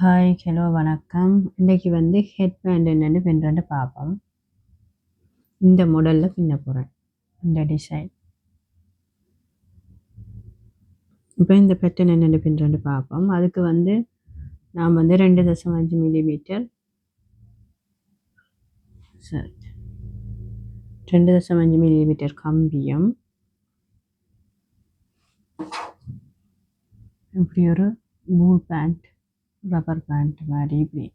Hi hello வணக்கம். இன்றைக்கி வந்து ஹெட் பேண்ட் என்னென்னு பின்னுறேன்னு பார்ப்போம். இந்த மாடலில் பின்ன போகிறேன் இந்த டிசைன் இப்போ இந்த பேட்டர்ன் என்னென்னு பின்னுறேன்னு பார்ப்போம். அதுக்கு வந்து நான் வந்து ரெண்டு தசம் அஞ்சு மில்லிமீட்டர் சரி ரெண்டு தசம் அஞ்சு மில்லிமீட்டர் கம்பியம். இப்படி ஒரு மூ பேண்ட் ரப்பர் பேண்ட் மாதிரி இப்படி.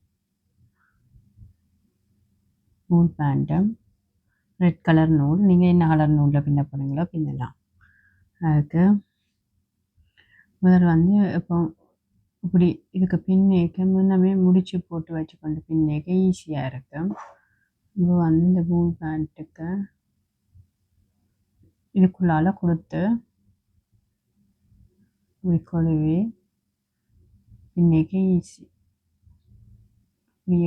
நூல் பேண்ட்டும் ரெட் கலர் நூல். நீங்கள் என்ன கலர் நூலில் பின்ன போகிறீங்களோ பின்னலாம். அதுக்கு முதல் வந்து இப்போ இப்படி இதுக்கு பின்னேக்க முன்னமே முடிச்சு போட்டு வச்சுக்கொண்டு பின்னேக்க ஈஸியாக இருக்கும் இப்போ வந்து இந்த பூல் பேண்ட்டுக்கு இதுக்குள்ளால் கொடுத்து இப்படி கொழுவி இன்றைக்கி ஈஸி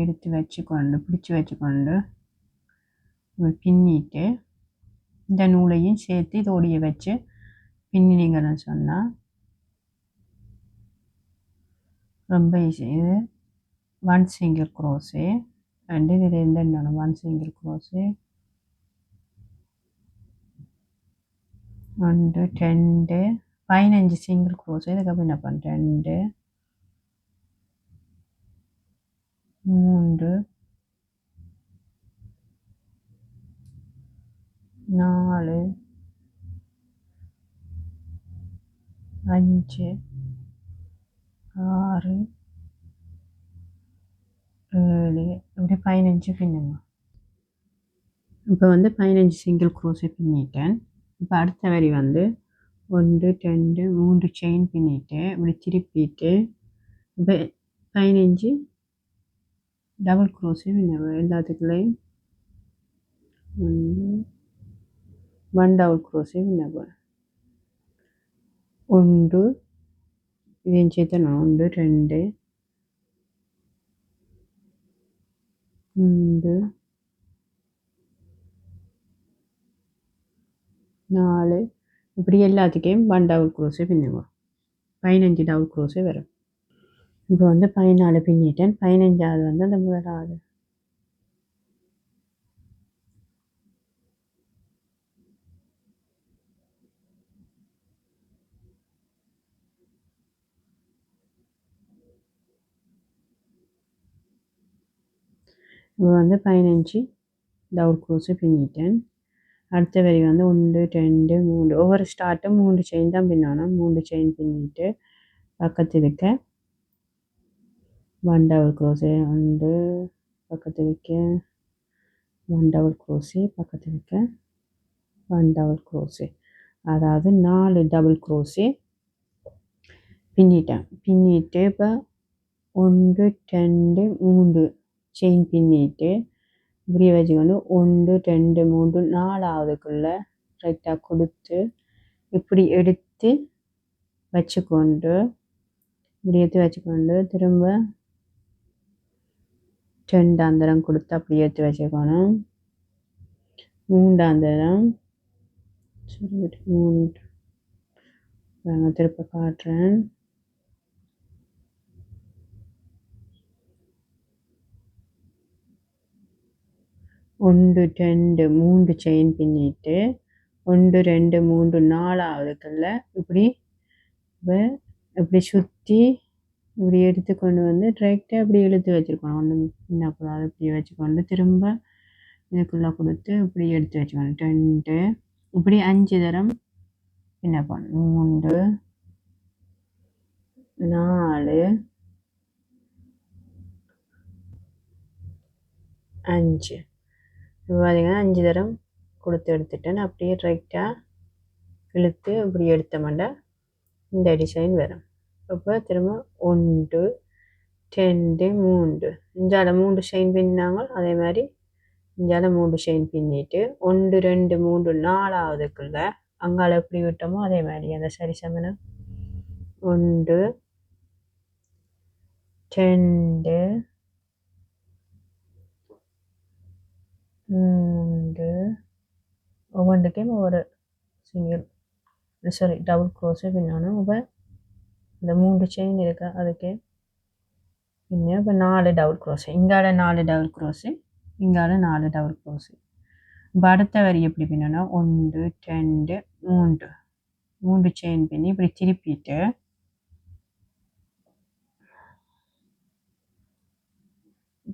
எடுத்து வச்சுக்கொண்டு பிடிச்சி வச்சுக்கொண்டு பின்னிட்டு இந்த நூலையும் சேர்த்து இதோடைய வச்சு பின்னினீங்கன்னு சொன்னால் ரொம்ப ஈஸி இது ஒன் சிங்கிள் க்ரோஸு அண்டு இது ரெண்டு இன்னொன்று ஒன் சிங்கிள் க்ரோஸு ஒன்று ரெண்டு பதினஞ்சு சிங்கிள் க்ரோஸு இதுக்கப்புறம் என்ன பண்ணுறேன் ரெண்டு. மூன்று நாலு. அஞ்சு. ஆறு. ஏழு. இப்படி பதினஞ்சு பின்னுங்க. இப்போ வந்து பதினஞ்சு சிங்கிள் க்ரோஸை பின்னிட்டேன். இப்போ அடுத்த வரி வந்து ஒன்று ரெண்டு மூன்று செயின் பின்னிட்டு இப்படி திருப்பிட்டு இப்போ பதினஞ்சு டபுள் க்ரோஸே எல்லாத்துக்குள்ளேயும் ஒன்று ஒன் டபுள் க்ரோஸே விண்ணப்பம் ஒன்று இதையும் சேர்த்து ஒன்று ரெண்டு மூன்று நாலு இப்படி எல்லாத்துக்கையும் ஒன் டபுள் க்ரோஸே பின்னுவோம் பதினஞ்சு டபுள் க்ரோஸே வரும் இப்போ வந்து பதினாலு பின்னிட்டேன் பதினஞ்சாவது வந்து அந்த முதலாவது இப்போ வந்து பதினஞ்சு டவுட் க்ரோஸு பின்னிட்டேன் அடுத்த வரி வந்து ஒன்று ரெண்டு மூன்று ஒவ்வொரு ஸ்டார்ட்டும் மூன்று செயின் தான் பின்னணும் மூன்று செயின் பின்னிட்டு பக்கத்து இருக்க ஒன் டபுள் க்ரோஸே வந்து பக்கத்து வைக்க ஒன் டபுள் க்ரோஸே பக்கத்து வைக்க ஒன் டபுள் க்ரோஸே அதாவது நாலு டபுள் க்ரோஸே பின்னிட்டேன் பின்னிட்டு இப்போ ஒன்று ரெண்டு மூன்று செயின் பின்னிட்டு இப்படி வச்சுக்கொண்டு ஒன்று ரெண்டு மூன்று நாலாவதுக்குள்ளே ரைட்டாக கொடுத்து இப்படி எடுத்து வச்சுக்கொண்டு இப்படி எடுத்து வச்சுக்கொண்டு திரும்ப ரெண்டாந்தரம் கொடுத்து அப்படி எடுத்து வச்சுக்கணும். மூன்றாந்தரம். மூன்று. திருப்ப காட்டுறேன். ஒன்று ரெண்டு மூன்று செயின் பின்னிட்டு ஒன்று ரெண்டு மூன்று நாலாவதுக்குள்ள இப்படி இப்படி சுற்றி இப்படி எடுத்து கொண்டு வந்து டிரெக்டாக இப்படி இழுத்து வச்சுருக்கணும். ஒன்று என்ன கூடாது இப்படி வச்சுக்கொண்டு திரும்ப இதுக்குள்ளே கொடுத்து இப்படி எடுத்து வச்சுக்கணும். ரெண்டு இப்படி அஞ்சு தரம் என்ன பண்ணணும்? மூன்று நாலு அஞ்சு. இப்போ பார்த்தீங்கன்னா அஞ்சு தரம் கொடுத்து எடுத்துட்டேன் அப்படியே ரைட்டாக இழுத்து இப்படி எடுத்த மாட்டேன் இந்த டிசைன் வரும். அப்போ திரும்ப ஒன்று ரெண்டு மூன்று இஞ்சால மூன்று செயின் பின்னாங்க அதே மாதிரி இஞ்சால மூன்று செயின் பின்னிட்டு ஒன்று ரெண்டு மூன்று நாலாவதுக்குள்ள அங்கால எப்படி விட்டோமோ அதே மாதிரி அந்த சரி சமனம் ஒன்று ரெண்டு மூன்று ஒவ்வொன்றுக்கும் ஒவ்வொரு சிங்கிள் சாரி டபுள் க்ரோஸே பின்னாலும் இப்போ இந்த மூன்று செயின் இருக்கு அதுக்கு പിന്നെ இப்போ நாலு டபுள் க்ரோஸு இங்கால நாலு டபுள் க்ரோஸு இங்கால நாலு டபுள் க்ரோஸு இப்போ அடுத்த வரி எப்படி பின்னனா ஒன்று ரெண்டு மூன்று மூன்று செயின் பின்னி இப்படி திருப்பிட்டு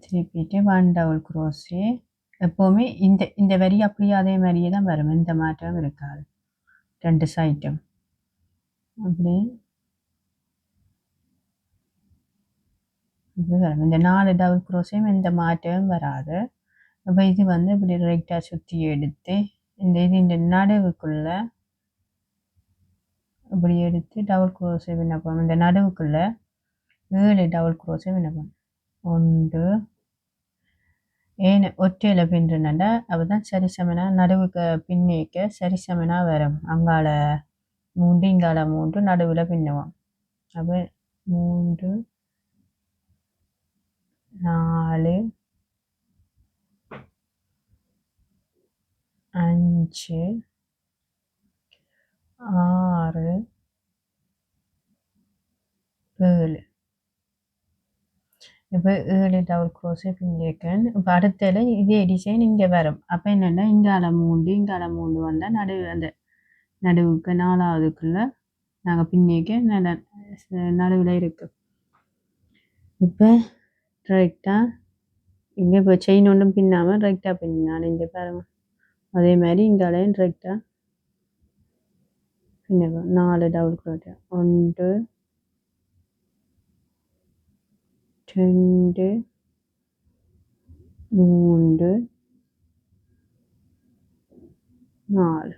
திருப்பிட்டு ஒன் டபுள் க்ரோஸு எப்போவுமே இந்த இந்த வரி அப்படியே அதே மாதிரியே தான் வரும் எந்த மாற்றமும் இருக்காது ரெண்டு சைட்டும் அப்படியே இந்த நாலு டபுள் க்ரோஸையும் எந்த மாற்றமும் வராது அப்போ இது வந்து இப்படி ரைட்டாக சுற்றி எடுத்து இந்த இது இந்த நடுவுக்குள்ள இப்படி எடுத்து டபுள் க்ரோஸை விண்ணப்பம் இந்த நடுவுக்குள்ள ஏழு டபுள் க்ரோஸை விண்ணப்பம் ஒன்று ஏன் ஒற்றையில் பின்னுனா அப்போ தான் சரிசமனா நடுவுக்கு பின்னிக்க சரிசமனா வரும் அங்கால மூன்று இங்கால மூன்று நடுவில் பின்னுவோம் அப்போ மூன்று நாலு அஞ்சு ஆறு ஏழு. இப்போ ஏழு டபுள் க்ரோஸே பின்னிருக்கேன் இப்போ அடுத்தது இதே டிசைன் இங்கே வரும். அப்போ என்னென்னா இங்கால மூண்டு இங்கால மூண்டு வந்தால் நடுவு அந்த நடுவுக்கு நாலாவதுக்குள்ள நாங்கள் பின்னிக்க நட நடுவில் இருக்கு. இப்போ ரைட்டாக இங்கே இப்போ செயின் ஒன்றும் பின்னாமல் ரைட்டாக பின்னான் இங்கே பாருங்கள் அதே மாதிரி இங்காலையும் ரைட்டாக பின்ன நாலு டபுள் க்ரோட்டா ஒன்று ரெண்டு மூன்று நாலு.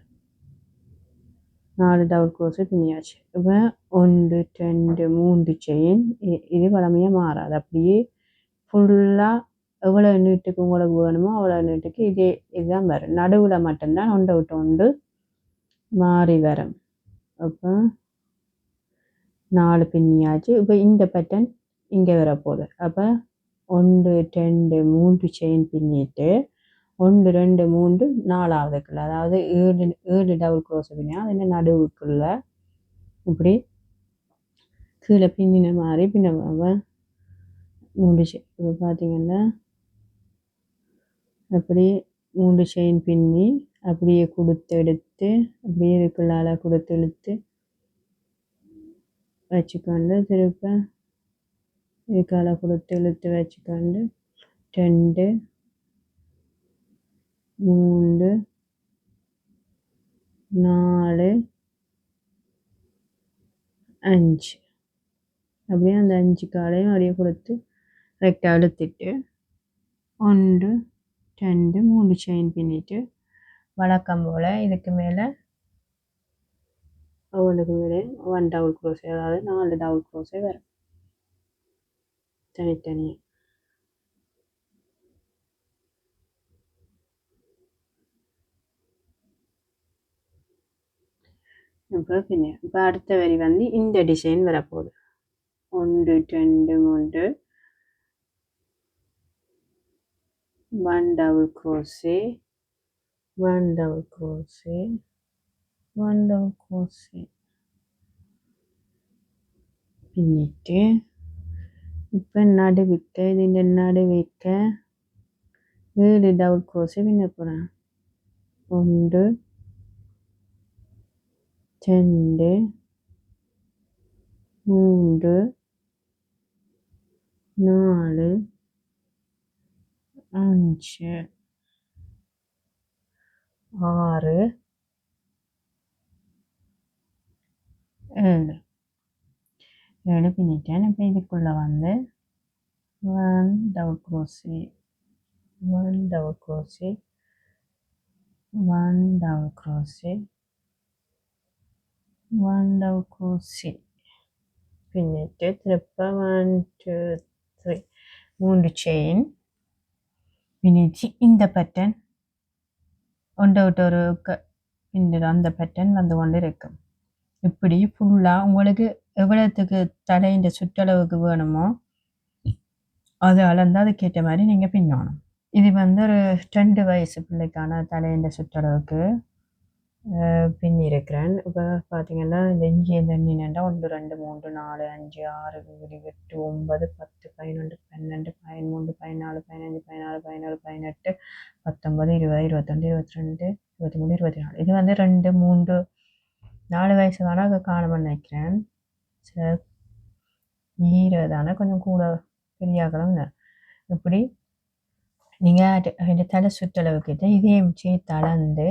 நாலு டபுள் க்ரோஸு பின்னியாச்சு. இப்போ ஒன்று ரெண்டு மூன்று செயின் இது வளமையாக மாறாது. அப்படியே ஃபுல்லாக எவ்வளோ நீட்டுக்கு உங்களுக்கு வேணுமோ அவ்வளோ நீட்டுக்கு இதே இதுதான் வரும். நடுவில் மட்டும்தான் ஒன்றை விட்டு ஒன்று மாறி வரும். அப்போ நாலு பின்னியாச்சு. இப்போ இந்த பட்டன் இங்கே வரப்போகுது. அப்போ ஒன்று ரெண்டு மூன்று செயின் பின்னிட்டு ஒன்று ரெண்டு மூன்று நாலாவதுக்குள்ள. அதாவது ஏழு ஏழு டபுள் க்ரோஸ் பின்னா அது என்ன? நடுவுக்குள்ள. இப்படி கீழே பின்னின மாதிரி பின்ன மூன்று இப்போ பார்த்தீங்கன்னா அப்படியே மூன்று செயின் பின்னி அப்படியே கொடுத்து எடுத்து அப்படியே இதுக்குள்ளால கொடுத்து இழுத்து வச்சுக்கொண்டு திருப்ப இதுக்கால கொடுத்து இழுத்து வச்சுக்கொண்டு ரெண்டு மூன்று நாலு அஞ்சு. அப்படியே அந்த அஞ்சு காலையும் அப்படியே கொடுத்து ரெக்டாக அழுத்திட்டு ஒன்று ரெண்டு மூணு செயின் பின்னிட்டு வழக்கம் போல் இதுக்கு மேலே அவனுக்கு மேலே ஒன் டபுள் க்ரோஸே அதாவது நாலு டபுள் க்ரோஸே வரும். தனித்தனியாக இப்போ பின்ன இப்போ அடுத்த வரி வந்து இந்த டிசைன் வரப்போகுது. ஒன்று ரெண்டு மூன்று. one double crochet, one double crochet, one double crochet. പിന്നിട്ട് ഇപ്പം നടുവിട്ട് ഇതിൻ്റെ നടുവിട്ട് ഏഴ് ഡബിൾ ക്രോസ് പിന്നെ പോരാ ഒന്ന് രണ്ട് മൂന്ന് നാല് அஞ்சு ஆறு ஏழு ஏழு பின்னிட்டேன் இப்போ இதுக்குள்ளே வந்து one double crochet one double crochet one double crochet one double crochet பின்னிட்டு திருப்ப ஒன் டூ த்ரீ மூன்று செயின் பின்னிச்சு இந்த பட்டன் ஒன்று விட்டு ஒரு க அந்த பட்டன் வந்து கொண்டு இருக்கும். இப்படி ஃபுல்லாக உங்களுக்கு எவ்வளோத்துக்கு தலையின் சுற்றளவுக்கு வேணுமோ அது அளந்து அதுக்கேற்ற மாதிரி நீங்கள் பின்னணும். இது வந்து ஒரு ரெண்டு வயசு பிள்ளைக்கான தலையின் சுற்றளவுக்கு பின்னிருக்கிறேன். இப்போ பார்த்தீங்கன்னா இந்த இஞ்சி தண்ணினா ஒன்று ரெண்டு மூன்று நாலு அஞ்சு ஆறு ஏழு எட்டு ஒன்பது பத்து பதினொன்று பத்தொன்பது இருபது இருபத்தொன்று இருபத்தி ரெண்டு இருபத்தி மூணு இருபத்தி நாலு இது வந்து ரெண்டு மூன்று நாலு வயசு தானே காணும்னு நினைக்கிறேன் சில ஈரதானே கொஞ்சம் கூட பெரியாக்கலாம் இப்படி நீங்கள் இந்த தலை சுற்றளவுக்கிட்ட இதையும் சேர்த்து தளர்ந்து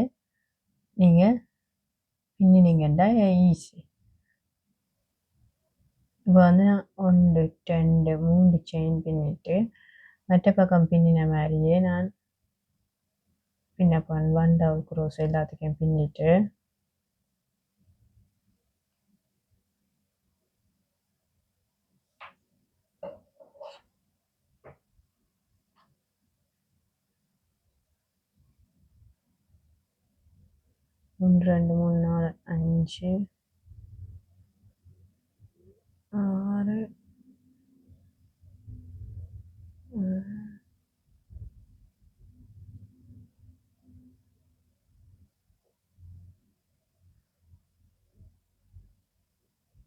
நீங்கள் பின்னினீங்கன்னா ஈஸி இப்போ வந்து நான் ஒன்று ரெண்டு மூன்று செயின் பின்னிட்டு மற்ற பக்கம் பின்னின மாதிரியே நான் பின்ன ஒன் டவுன் குரோஸ் எல்லாத்துக்கும் பின்னிட்டு. ஒன்று ரெண்டு மூணு நாலு அஞ்சு ஆறு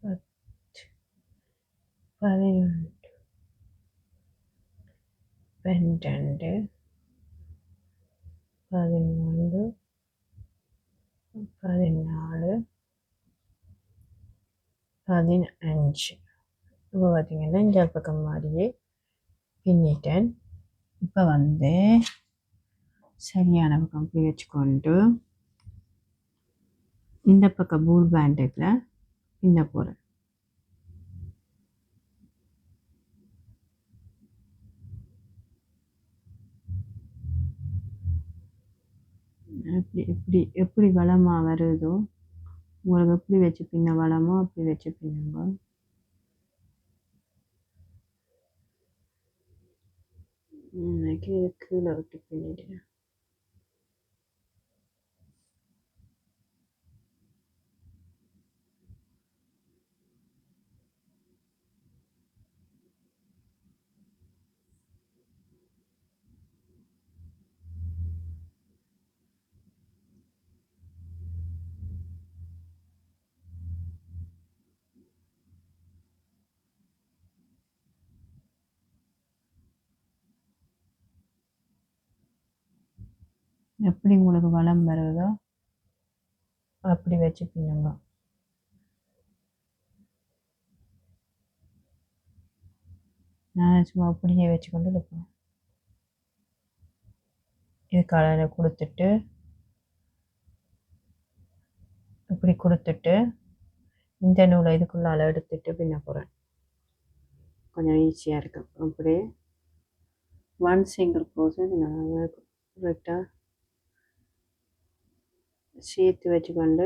பத்து பதினொன்று பன்னிரெண்டு பதிமூன்று பதினாலு பதினஞ்சு. இப்போ பார்த்தீங்கன்னா இந்த பக்கம் மாதிரியே பின்னிட்டேன். இப்போ வந்து சரியான பக்கம் போய் இந்த பக்கம் பூல் பேண்டுக்கில் பின்ன போகிறேன் எப்படி எப்படி எப்படி வளமாக வருதோ உங்களுக்கு எப்படி வச்சு பின்ன வளமோ அப்படி வச்சு பின்னுங்க. இன்னைக்கு கீழே விட்டு பின்னிடுறேன் எப்படி உங்களுக்கு வளம் வருதோ அப்படி வச்சு நான் சும்மா அப்படியே வச்சுக்கொண்டு இருப்பேன் இது கலரை கொடுத்துட்டு இப்படி கொடுத்துட்டு இந்த நூலை இதுக்குள்ளால எடுத்துட்டு பின்ன போகிறேன் கொஞ்சம் ஈஸியாக இருக்கும் அப்படியே ஒன் சிங்கிள் க்ரோஸ் நல்லா கரெக்டாக சேர்த்து வச்சுக்கொண்டு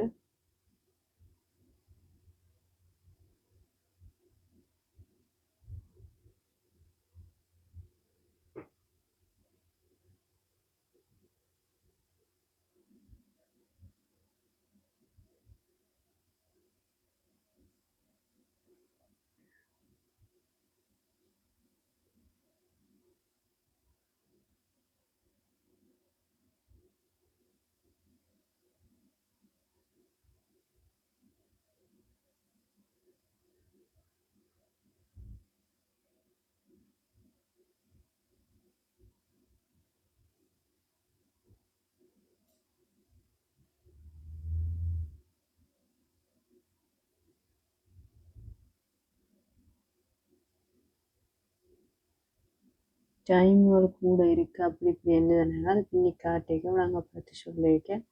டைம் ஒரு கூட இருக்குது அப்படி இப்படி என்னதுனால அது பின்னி காட்டிக்க நாங்கள் பார்த்து சொல்லியிருக்கேன்.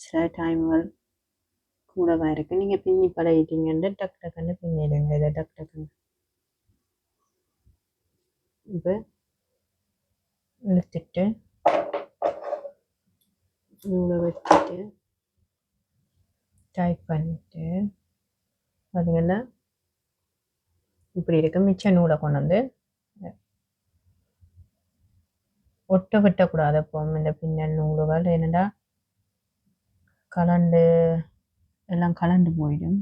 சில டைம்கள் கூடவா இருக்குது நீங்கள் பின்னி பழகிட்டீங்கன்னு டக் டக்குன்னு பின்னிடுங்க இதை டக் டக்குன்னு. இப்போ இழுத்துட்டு நூலை வச்சுட்டு டைப் பண்ணிட்டு பார்த்தீங்கன்னா இப்படி இருக்க. மிச்ச நூலை கொண்டு வந்து ஒட்ட விட்டக்கூடாது அப்போ. இந்த பின்னல் நூலுகள் என்னடா? கலண்டு எல்லாம் கலண்டு போயிடும்.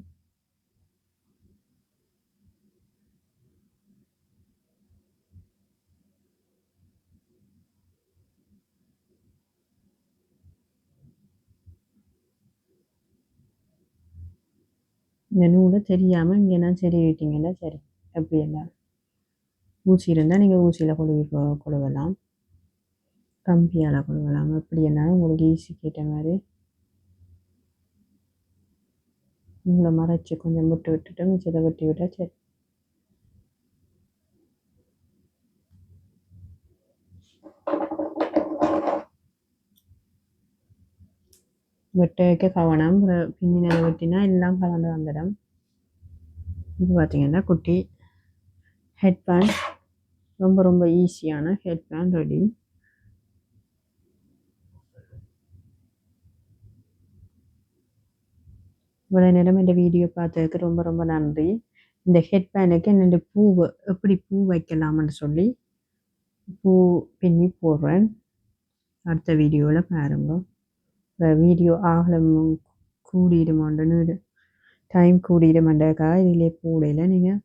இந்த நூலை தெரியாமல் இங்கே என்ன சரி விட்டீங்கன்னா சரி எப்படி எல்லாம் ஊசி இருந்தால் நீங்கள் ஊசியில் கொழுவி கொழுவலாம். கம்பியால் கொடுக்கலாம் எப்படி என்னாலும் உங்களுக்கு ஈஸி கேட்ட மாதிரி. உங்களை மறைச்சி கொஞ்சம் விட்டு விட்டுட்டு மிச்சத்தை வெட்டி விட்டா சரி. வெட்ட வைக்க கவனம். பிற- வெட்டினா எல்லாம் கலந்து வந்துடும். இது பார்த்தீங்கன்னா குட்டி ஹெட் பேண்ட் ரொம்ப ரொம்ப ஈஸியான ஹெட் பேண்ட் ரெடி இவ்வளோ நேரம் இந்த வீடியோ பார்த்ததுக்கு ரொம்ப ரொம்ப நன்றி. இந்த ஹெட் பேனுக்கு என்னென்ன பூ எப்படி பூ வைக்கலாம்னு சொல்லி பூ பின்னி போடுறேன். அடுத்த வீடியோவில் பாருங்க. வீடியோ ஆகலம் கூடிடுமாண்டுன்னு டைம் கூடிடுமாண்டக்கா. இதிலே போடையில் நீங்கள்